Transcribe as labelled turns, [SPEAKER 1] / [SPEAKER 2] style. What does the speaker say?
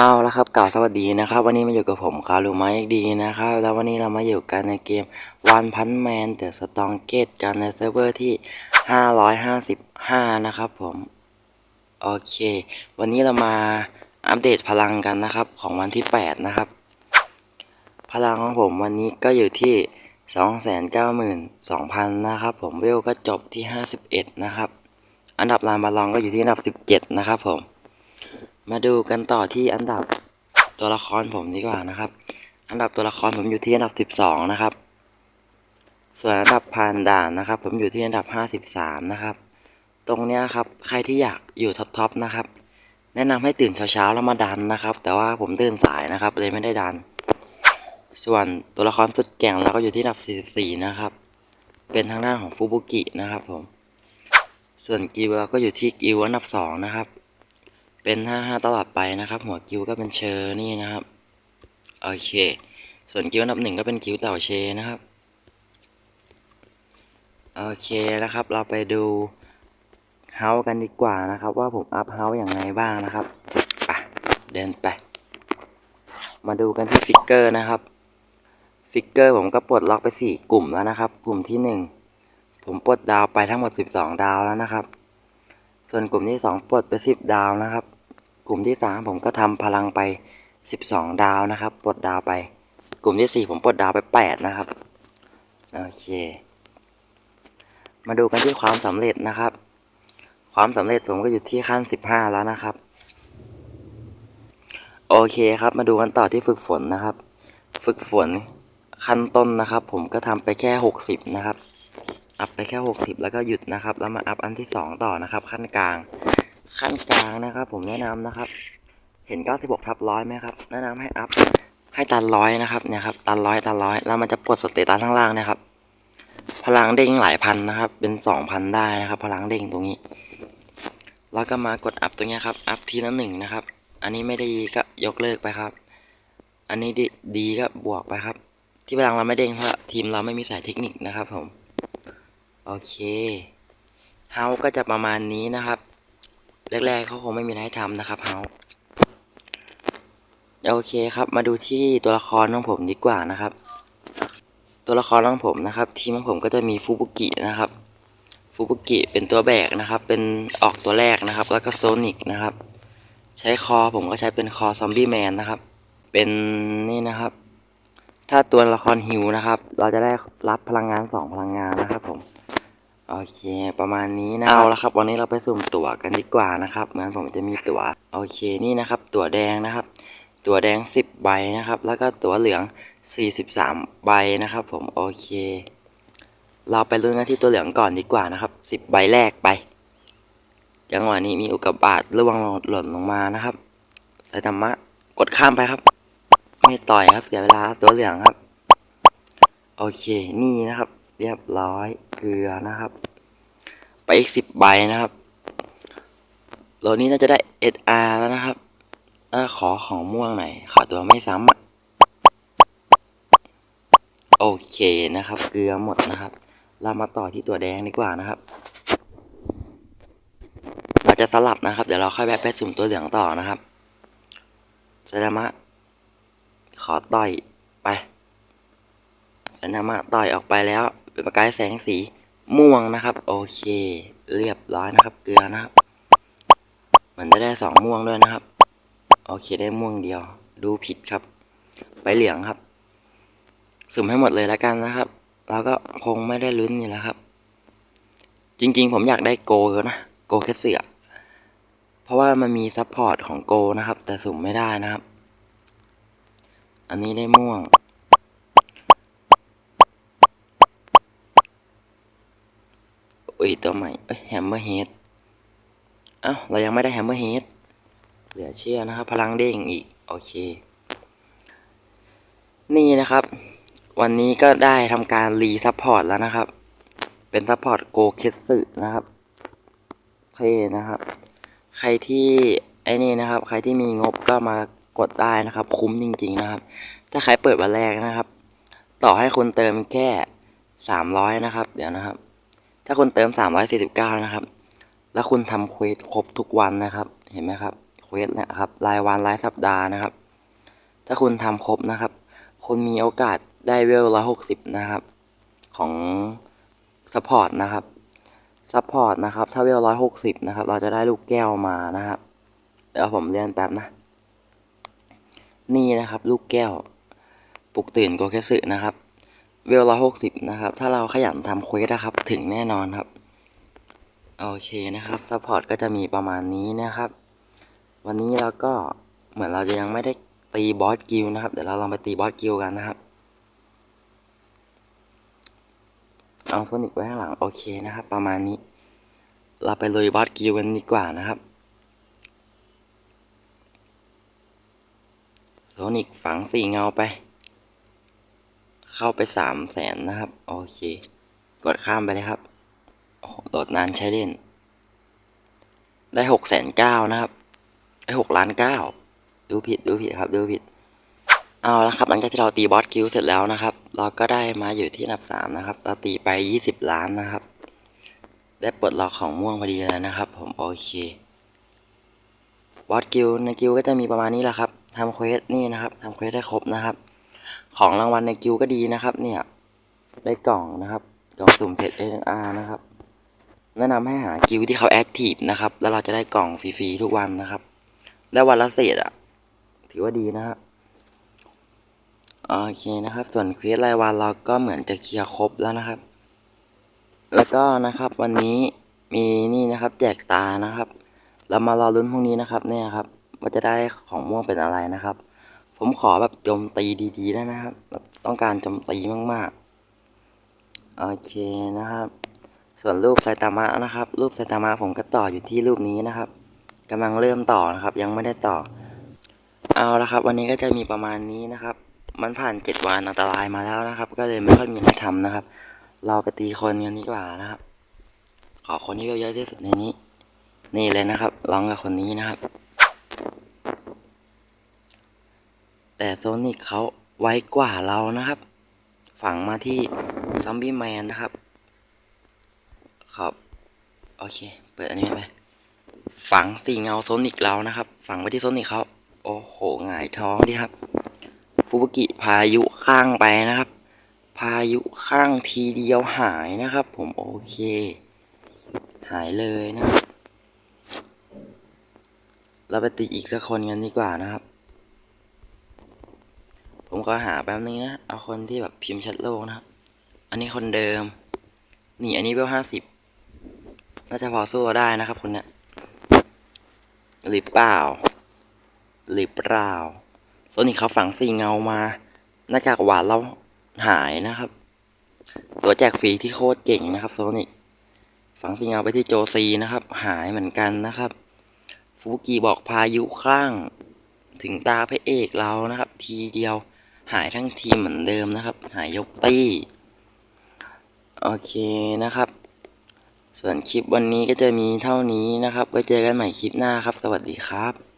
[SPEAKER 1] เอาละครับกล่าวสวัสดีนะครับ วันนี้มาอยู่กับผมคารูไมค์ดีนะครับ แล้ววันนี้เรามาอยู่กันในเกมวันพันแมนเดอะสตองเกตกันในเซิร์ฟเวอร์ที่ 555 นะครับผม โอเค วันนี้เรามาอัปเดตพลังกันนะครับ ของวันที่ 8 นะครับ พลังของผมวันนี้ก็อยู่ที่ 292,000 นะครับ ผมเวลก็จบที่ 51 นะครับ อันดับลานบาลองก็อยู่ที่อันดับ 17 นะครับผม มาดูกันต่อที่อันดับตัวละครผมดีกว่านะครับ อันดับตัวละครผมอยู่ที่อันดับ 12 นะครับ ส่วนอันดับผ่านด่านนะครับ ผมอยู่ที่อันดับ 53 นะครับ ตรงเนี้ยครับใครที่อยากอยู่ท็อปๆนะครับ แนะนำให้ตื่นเช้าๆแล้วมาดันนะครับ แต่ว่าผมตื่นสายนะครับเลยไม่ได้ดัน ส่วนตัวละครสุดแก่งเราก็อยู่ที่อันดับ 44 นะครับ เป็นทางด้านของฟูบุกินะครับผม ส่วนกิวเราก็อยู่ที่กิวอันดับ 2 นะครับ เป็น55ตลอดไปนะครับ หัวกิวก็เป็นเชอร์นี่นะครับ โอเค ส่วนกิวนับหนึ่งก็เป็นกิวเต่าเชนะครับ โอเคนะครับ เราไปดูเฮากันดีกว่านะครับ ว่าผมอัพเฮาอย่างไรบ้างนะครับไปเดินไป มาดูกันที่ฟิกเกอร์นะครับฟิกเกอร์ผมก็ปลดล็อกไป 4 กลุ่มแล้วนะครับ กลุ่มที่ 1 ผมปลดดาวไปทั้งหมด 12 ดาวแล้วนะครับ ส่วนกลุ่มที่2ปลดไป 10 ดาวนะครับ กลุ่มที่ 3 ผมก็ทำพลังไป 12 ดาวนะครับปลดดาวไป กลุ่มที่ 4 ผมปลดดาวไป 8 นะครับโอเค มาดูกันที่ความสำเร็จนะครับ ความสำเร็จผมก็อยู่ที่ขั้น 15 แล้วนะครับ โอเคครับ มาดูกันต่อที่ฝึกฝนนะครับ ฝึกฝนขั้นต้นนะครับ ผมก็ทำไปแค่ 60 นะครับ อัพไปแค่ 60 แล้วก็หยุดนะครับ แล้วมาอัพอันที่ 2 ต่อนะครับ ขั้นกลาง ขั้นกลางนะครับ ผมแนะนำนะครับ เห็น 96ทับร้อยไหมครับ แนะนำให้อัพให้ตันร้อยนะครับเนี่ยครับตันร้อยตันร้อยแล้วมันจะปลดสเตตัสข้างล่างนะครับ พลังเด้งหลายพันนะครับ เป็น 2,000 ได้นะครับ พลังเด้งตรงนี้ แล้วก็มากดอัพตรงนี้ครับ อัพทีละหนึ่งนะครับ อันนี้ไม่ได้ก็ยกเลิกไปครับ อันนี้ดีดีก็บวกไปครับ ที่พลังเราไม่เด้งเพราะทีมเราไม่มีสายเทคนิคนะครับผม โอเค เฮาก็จะประมาณนี้นะครับ แรกๆเขาคงไม่มีอะไรให้ทำนะครับเฮาโอเคครับ มาดูที่ตัวละครของผมดีกว่านะครับ ตัวละครของผมนะครับ ทีมของผมก็จะมีฟูบุกินะครับฟูบุกิเป็นตัวแบกนะครับ เป็นออกตัวแรกนะครับ แล้วก็โซนิกนะครับ ใช้คอผมก็ใช้เป็นคอซอมบี้แมนนะครับ เป็นนี่นะครับ ถ้าตัวละครฮิวนะครับ เราจะได้รับพลังงาน2พลังงานนะครับผม โอเค ประมาณนี้นะเอาละครับ วันนี้เราไปสุ่มตั๋วกันดีกว่านะครับเหมือนผมจะมีตั๋วโอเคนี่นะครับ ตั๋วแดงนะครับ ตั๋วแดง 10 ใบนะครับ แล้วก็ตั๋วเหลือง 43 ใบนะครับ ผมโอเค เราไปลุ้นกันที่ตัวเหลืองก่อนดีกว่านะครับ 10 ใบแรกไปจังหวะนี้มีอุกกาบาตร่วงหล่นลงมานะครับไซตามะกดข้ามไปครับ ไม่ต่อยครับเสียเวลาตัวเหลืองครับ โอเคนี่นะครับ เรียบร้อยเกลือนะครับ ไปอีกสิบใบนะครับโลนี้น่าจะได้ SR แล้วนะครับถ้าขอของม่วงหน่อยขอตัวไม่ซ้ำอะโอเคนะครับ เกลือหมดนะครับ เรามาต่อที่ตัวแดงดีกว่านะครับ เราจะสลับนะครับ เดี๋ยวเราค่อยแวะไปสุ่มตัวเหลืองต่อนะครับไซตามะขอต่อยไปไซตามะต่อยออกไปแล้ว เป็นประกายแสงสีม่วงนะครับ โอเค เรียบร้อยนะครับ เกลือนะครับ มันจะได้สองม่วงด้วยนะครับ โอเคได้ม่วงเดียว ดูผิดครับไปเหลืองครับ สุ่มให้หมดเลยแล้วกันนะครับเราก็คงไม่ได้ลุ้นอยู่แล้วครับ จริงๆ ผมอยากได้โกนะโกแค่เสือเพราะว่ามันมีซัพพอร์ตของโกนะครับ แต่สุ่มไม่ได้นะครับ อันนี้ได้ม่วง อุ้ยตัวใหม่เอ้ยแฮมเมอร์เฮดเอ้าเรายังไม่ได้แฮมเมอร์เฮดเหลือเชื่อนะครับ พลังเด้งอีก โอเค นี่นะครับ วันนี้ก็ได้ทำการรีซัพพอร์ตแล้วนะครับ เป็นซัพพอร์ตโกเคสึนะครับเท่นะครับ ใครที่ไอ้นี่นะครับ ใครที่มีงบก็มากดได้นะครับ คุ้มจริง ๆนะครับ ถ้าใครเปิดวันแรกนะครับ ต่อให้คุณเติมแค่สามร้อยนะครับ เดี๋ยวนะครับ ถ้าคุณเติมสามร้อยสี่สิบเก้านะครับ แล้วคุณทำเควสครบทุกวันนะครับ เห็นไหมครับคเควสเนะครับ รายวันรายสัปดาห์นะครับ ถ้าคุณทำครบนะครับ คุณมีโอกาสได้เวลร้อยหกสิบนะครับ ของซัพพอร์ตนะครับซัพพอร์ตนะครับ ถ้าเวลร้อยหกสิบนะครับ เราจะได้ลูกแก้วมานะครับ เดี๋ยวผมเรียนแป๊บนะ นี่นะครับ ลูกแก้ว ปลุกตื่นโกแคสึนะครับ เวลร้อยหกสิบนะครับ ถ้าเราขยันทำเควสนะครับ ถึงแน่นอนครับ โอเคนะครับซัพพอร์ตก็จะมีประมาณนี้นะครับ วันนี้เราก็เหมือนเราจะยังไม่ได้ตีบอสกิลนะครับ เดี๋ยวเราลองไปตีบอสกิลกันนะครับ เอาโซนิกไว้ข้างหลัง โอเคนะครับ ประมาณนี้ เราไปลุยบอสกิลกันดีกว่านะครับโซนิกฝังสี่เงาไป เข้าไปสามแสนนะครับ โอเค กดข้ามไปเลยครับโหลดนานใช้เล่น ได้หกแสนเก้านะครับ ได้หกล้านเก้าดูผิดดูผิดครับ ดูผิด เอาละครับ หลังจากที่เราตีบอสคิวเสร็จแล้วนะครับ เราก็ได้มาอยู่ที่อันดับสามนะครับ เราตีไปยี่สิบล้านนะครับ ได้ปลดล็อกของม่วงพอดีเลยนะครับ ผมโอเคบอสกิลในกิลก็จะมีประมาณนี้แหละครับทำเควสนี่นะครับทำเควสได้ครบนะครับ ของรางวัลในกิลก็ดีนะครับ เนี่ยได้กล่องนะครับ กล่องสุ่มเสร็จ SNR นะครับ แนะนำให้หากิลที่เขาแอคทีฟนะครับ แล้วเราจะได้กล่องฟรีๆทุกวันนะครับ ได้วันละเศษอะ ถือว่าดีนะครับโอเคนะครับ ส่วนเควสรายวันเราก็เหมือนจะเคลียร์ครบแล้วนะครับ แล้วก็นะครับวันนี้มีนี่นะครับ แจกตานะครับ เรามารอลุ้นพรุ่งนี้นะครับ เนี่ยครับว่าจะได้ของม่วงเป็นอะไรนะครับ ผมขอแบบโจมตีดีๆได้ไหมครับแบบต้องการโจมตีมากๆ โอเคนะครับ ส่วนรูปไซตามะนะครับ รูปไซตามะผมก็ต่ออยู่ที่รูปนี้นะครับกำลังเริ่มต่อนะครับ ยังไม่ได้ต่อ เอาละครับ วันนี้ก็จะมีประมาณนี้นะครับ มันผ่านเจ็ดวันอันตรายมาแล้วนะครับ ก็เลยไม่ค่อยมีอะไรทำนะครับ เราไปตีคนกันดีกว่านะครับ ขอคนที่เยอะที่สุดในนี้ นี่เลยนะครับร้องกับคนนี้นะครับ แต่โซนิกเขาไวกว่าเรานะครับ ฝังมาที่ซอมบี้แมนนะครับ ครับ โอเค เปิดอันนี้ไปฝังสี่เงาโซนิกเรานะครับ ฝังไว้ที่โซนิกเขาโอ้โหหงายท้องดิครับ ฟูบุกิพายุข้างไปนะครับ พายุข้างทีเดียวหายนะครับ ผมโอเค หายเลยนะครับเราไปตีอีกสักคนกันดีกว่านะครับ ผมก็หาแป๊บนึงนะ เอาคนที่แบบพิมพ์ชัดโลกนะครับ อันนี้คนเดิม นี่อันนี้เบลห้าสิบน่าจะพอสู้ได้นะครับคนเนี้ยหรือเปล่า หรือเปล่าโซนิคเขาฝังสี่เงามาหน้าจากหวานเราหายนะครับ ตัวแจกฟรีที่โคตรเก่งนะครับโซนิคฝังสีเงาไปที่โจซีนะครับ หายเหมือนกันนะครับ ฟูกิบอกพายุข้างถึงตาพระเอกเรานะครับ ทีเดียว หายทั้งทีเหมือนเดิมนะครับ หายยกตี้ โอเคนะครับ ส่วนคลิปวันนี้ก็จะมีเท่านี้นะครับ ไว้เจอกันใหม่คลิปหน้าครับ สวัสดีครับ